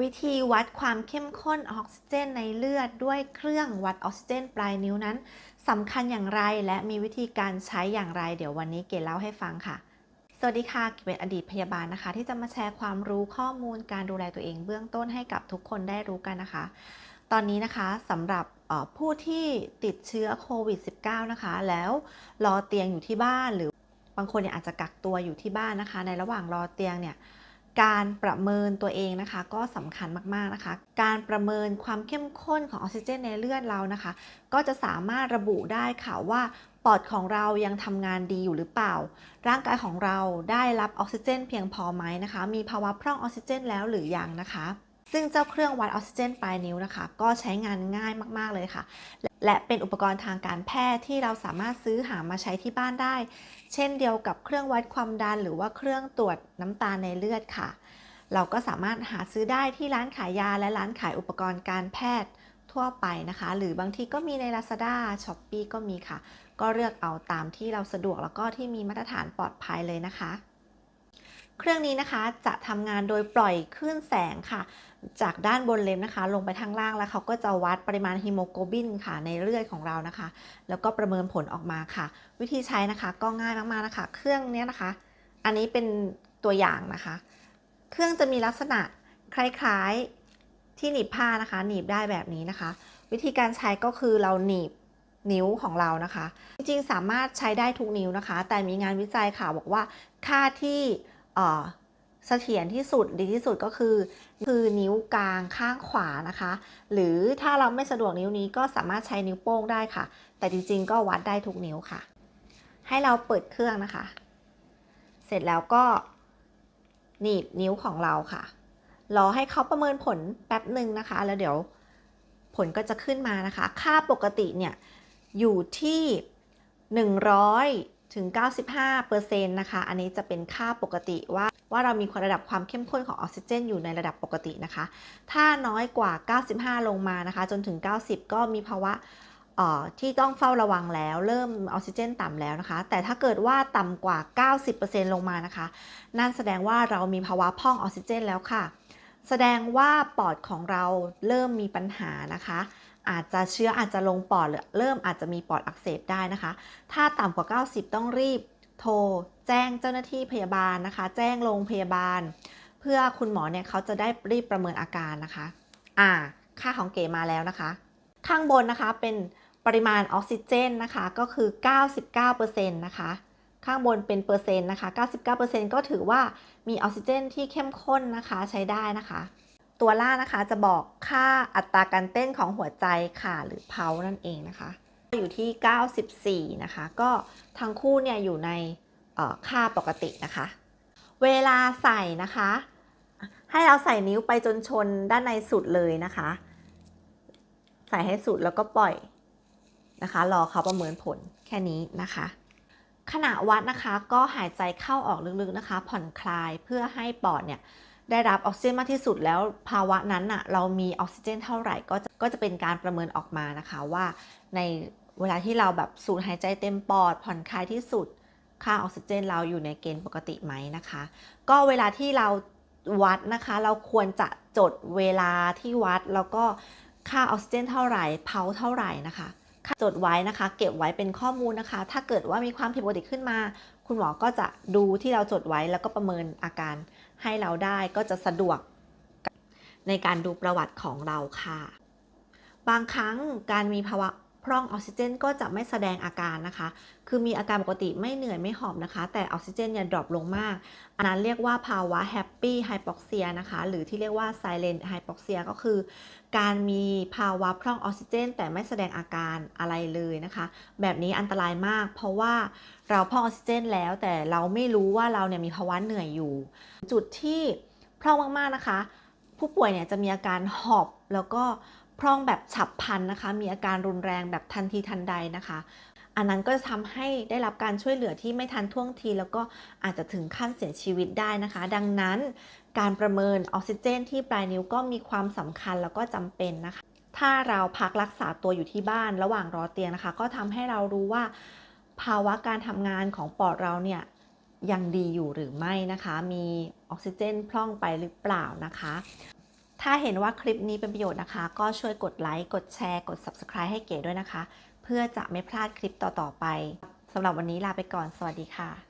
วิธีวัดความเข้มข้นออกซิเจนในเลือดด้วยเครื่องวัดออกซิเจน ปลายนิ้วนั้นสำคัญอย่างไรและมีวิธีการใช้อย่างไร เดี๋ยววันนี้เก๋เล่าให้ฟังค่ะ สวัสดีค่ะเก๋เป็นอดีตพยาบาลนะคะ ที่จะมาแชร์ความรู้ข้อมูลการดูแลตัวเองเบื้องต้นให้กับทุกคนได้รู้กันนะคะ ตอนนี้นะคะสำหรับผู้ที่ติดเชื้อโควิด -19 นะคะ แล้วรอเตียงอยู่ที่บ้านหรือบางคนเนี่ยอาจจะกักตัวอยู่ที่บ้านนะคะ ในระหว่างรอเตียงเนี่ย การประเมินตัวเองนะคะก็สำคัญมากๆนะคะ การประเมินความเข้มข้นของออกซิเจนในเลือดเรานะคะ ก็จะสามารถระบุได้ค่ะว่าปอดของเรายังทำงานดีอยู่หรือเปล่า ร่างกายของเราได้รับออกซิเจน เพียงพอไหมนะคะ มีภาวะพร่องออกซิเจนแล้วหรือยังนะคะ ซึ่งเจ้าเครื่องวัดออกซิเจนปลายนิ้วนะคะ ก็ใช้งานง่ายมากๆเลยค่ะ และเป็นอุปกรณ์ทางการแพทย์ที่เราสามารถซื้อหามาใช้ที่บ้านได้ เช่นเดียวกับเครื่องวัดความดัน หรือว่าเครื่องตรวจน้ำตาลในเลือดค่ะ เราก็สามารถหาซื้อได้ที่ร้านขายยาและร้านขายอุปกรณ์การแพทย์ทั่วไปนะคะ หรือบางทีก็มีใน Lazada s h o p e e ก็มีค่ะ ก็เลือกเอาตามที่เราสะดวกแล้วก็ที่มีมาตรฐานปลอดภัยเลยนะคะ เครื่องนี้นะคะจะทำงานโดยปล่อยคลื่นแสงค่ะ จากด้านบนเลนนะคะ ลงไปทางล่างแล้วเขาก็จะวัดปริมาณฮีโมโกลบินค่ะในเลือดของเรานะคะ แล้วก็ประเมินผลออกมาค่ะ วิธีใช้นะคะก็ง่ายมากๆนะคะ เครื่องเนี้ยนะคะ อันนี้เป็นตัวอย่างนะคะ เครื่องจะมีลักษณะคล้ายๆที่หนีบผ้านะคะ หนีบได้แบบนี้นะคะ วิธีการใช้ก็คือเราหนีบนิ้วของเรานะคะ จริงๆสามารถใช้ได้ทุกนิ้วนะคะ แต่มีงานวิจัยค่ะบอกว่าค่าที่ เสถียรที่สุดดีที่สุดก็คือ คือนิ้วกลางข้างขวานะคะ หรือถ้าเราไม่สะดวกนิ้วนี้ก็สามารถใช้นิ้วโป้งได้ค่ะ แต่จริงๆก็วัดได้ทุกนิ้วค่ะ ให้เราเปิดเครื่องนะคะ เสร็จแล้วก็หนีบนิ้วของเราค่ะ รอให้เขาประเมินผลแป๊บหนึ่งนะคะ แล้วเดี๋ยวผลก็จะขึ้นมานะคะ ค่าปกติเนี่ยอยู่ที่ 100 ถึง 95%นะคะ อันนี้จะเป็นค่าปกติว่าว่าเรามีระดับความเข้มข้นของออกซิเจน อยู่ในระดับปกตินะคะ ถ้าน้อยกว่า 95 ลงมานะคะ จนถึง 90 ก็มีภาวะออที่ต้องเฝ้าระวังแล้ว เริ่มออกซิเจนต่ำแล้วนะคะ แต่ถ้าเกิดว่าต่ำกว่า 90%ลงมานะคะ นั่นแสดงว่าเรามีภาวะพ่องออกซิเจนแล้วค่ะ แสดงว่าปอดของเราเริ่มมีปัญหานะคะ อาจจะเชื้ออาจจะลงปอดหรือเริ่มอาจจะมีปอดอักเสบได้นะคะ ถ้าต่ำกว่า 90 ต้องรีบโทรแจ้งเจ้าหน้าที่พยาบาลนะคะ แจ้งโรงพยาบาล เพื่อคุณหมอเนี่ยเขาจะได้รีบประเมินอาการนะคะ อ่า ค่าของเก๋มาแล้วนะคะ ข้างบนนะคะเป็นปริมาณออกซิเจนนะคะก็คือ 99%นะคะ ข้างบนเป็นเปอร์เซ็นต์นะคะ 99%ก็ถือว่ามีออกซิเจนที่เข้มข้นนะคะใช้ได้นะคะ ตัวล่านะคะจะบอกค่าอัตราการเต้นของหัวใจค่ะ หรือเพานั่นเองนะคะ อยู่ที่ 94 นะคะ ก็ทั้งคู่เนี่ยอยู่ในค่าปกตินะคะ เวลาใส่นะคะ ให้เราใส่นิ้วไปจนชนด้านในสุดเลยนะคะ ใส่ให้สุดแล้วก็ปล่อยนะคะ รอเขาประเมินผลแค่นี้นะคะ ขณะวัดนะคะก็หายใจเข้าออกลึกๆนะคะ ผ่อนคลายเพื่อให้ปอดเนี่ย ได้รับออกซิเจนมากที่สุดแล้วภาวะนั้นน่ะเรามีออกซิเจนเท่าไหร่ก็จะก็จะเป็นการประเมินออกมานะคะว่า ในเวลาที่เราแบบสูดหายใจเต็มปอด ผ่อนคลายที่สุด ค่าออกซิเจนเราอยู่ในเกณฑ์ปกติไหมนะคะ ก็เวลาที่เราวัดนะคะ เราควรจะจดเวลาที่วัดแล้วก็ค่าออกซิเจนเท่าไหร่เพาเท่าไหร่นะคะ จดไว้นะคะ เก็บไว้เป็นข้อมูลนะคะ ถ้าเกิดว่ามีความผิดปกติขึ้นมา คุณหมอก็จะดูที่เราจดไว้แล้วก็ประเมินอาการให้เราได้ก็จะสะดวกในการดูประวัติของเราค่ะ บางครั้งการมีภาวะ ร่องออกซิเจนก็จะไม่แสดงอาการนะคะ คือมีอาการปกติไม่เหนื่อยไม่หอบนะคะ แต่ออกซิเจนเนี่ยดรอปลงมาก อันนั้นเรียกว่าภาวะ happy hypoxia นะคะ หรือที่เรียกว่า silent hypoxia ก็คือ การมีภาวะพร่องออกซิเจน แต่ไม่แสดงอาการอะไรเลยนะคะ แบบนี้อันตรายมาก เพราะว่าเราพร่องออกซิเจนแล้วแต่เราไม่รู้ว่าเราเนี่ยมีภาวะเหนื่อยอยู่ จุดที่พร่องมากๆนะคะ ผู้ป่วยเนี่ยจะมีอาการหอบแล้วก็ พร่องแบบฉับพลันนะคะ มีอาการรุนแรงแบบทันทีทันใดนะคะ อันนั้นก็จะทำให้ได้รับการช่วยเหลือที่ไม่ทันท่วงที แล้วก็อาจจะถึงขั้นเสียชีวิตได้นะคะ ดังนั้นการประเมินออกซิเจน ที่ปลายนิ้วก็มีความสำคัญแล้วก็จำเป็นนะคะ ถ้าเราพักรักษาตัวอยู่ที่บ้านระหว่างรอเตียงนะคะ ก็ทำให้เรารู้ว่า ภาวะการทำงานของปอดเราเนี่ยยังดีอยู่หรือไม่นะคะ มีออกซิเจนพร่องไปหรือเปล่านะคะ ถ้าเห็นว่าคลิปนี้เป็นประโยชน์นะคะ ก็ช่วยกดไลค์ กดแชร์ กด Subscribe ให้เก๋ด้วยนะคะ เพื่อจะไม่พลาดคลิปต่อๆไปสำหรับวันนี้ลาไปก่อน สวัสดีค่ะ